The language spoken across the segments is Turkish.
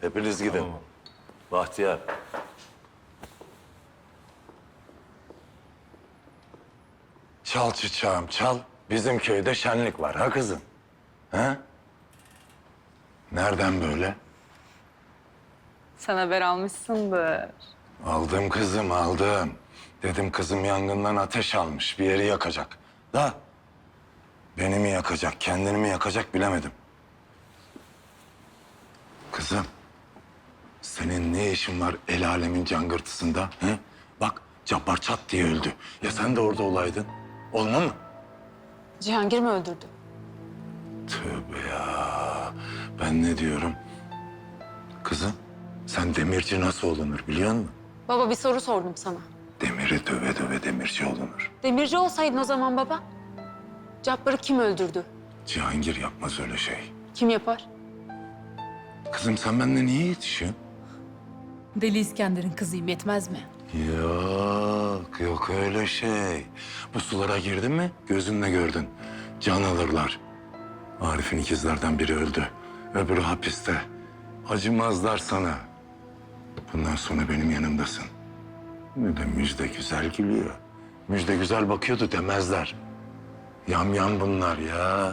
Hepiniz gidin. Bahtiyar. Çal çiçeğim çal. Bizim köyde şenlik var ha kızım. Ha? Nereden böyle? Sen haber almışsındır. Aldım kızım aldım. Dedim kızım yangından ateş almış bir yeri yakacak. Da beni mi yakacak kendini mi yakacak bilemedim. Kızım senin ne işin var el alemin cangırtısında? He? Bak Cabbar çat diye öldü. Ya sen de orada olaydın. Olma mı? Cihangir mi öldürdü? Tövbe ya. Ben ne diyorum? Kızım sen demirci nasıl olunur biliyor musun? Baba bir soru sordum sana. Demiri döve döve demirci olunur. Demirci olsaydın o zaman baba. Cabbar'ı kim öldürdü? Cihangir yapmaz öyle şey. Kim yapar? Kızım sen benden niye yetişiyorsun? Deli İskender'in kızıyım yetmez mi? Yok, yok öyle şey. Bu sulara girdin mi gözünle gördün. Can alırlar. Arif'in ikizlerden biri öldü. Öbürü hapiste. Acımazlar sana. Bundan sonra benim yanımdasın. Ne de müjde güzel gülüyor. Müjde güzel bakıyordu demezler. Yam yam bunlar ya.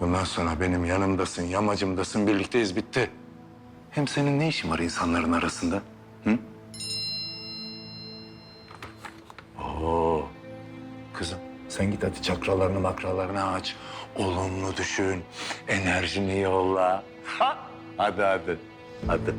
Bundan sonra benim yanımdasın, yamacımdasın, birlikteyiz bitti. Hem senin ne işin var insanların arasında? Hı? Oo. Kızım sen git hadi çakralarını makralarını aç. Olumlu düşün. Enerjini yolla. Ha? Hadi hadi. Hadi.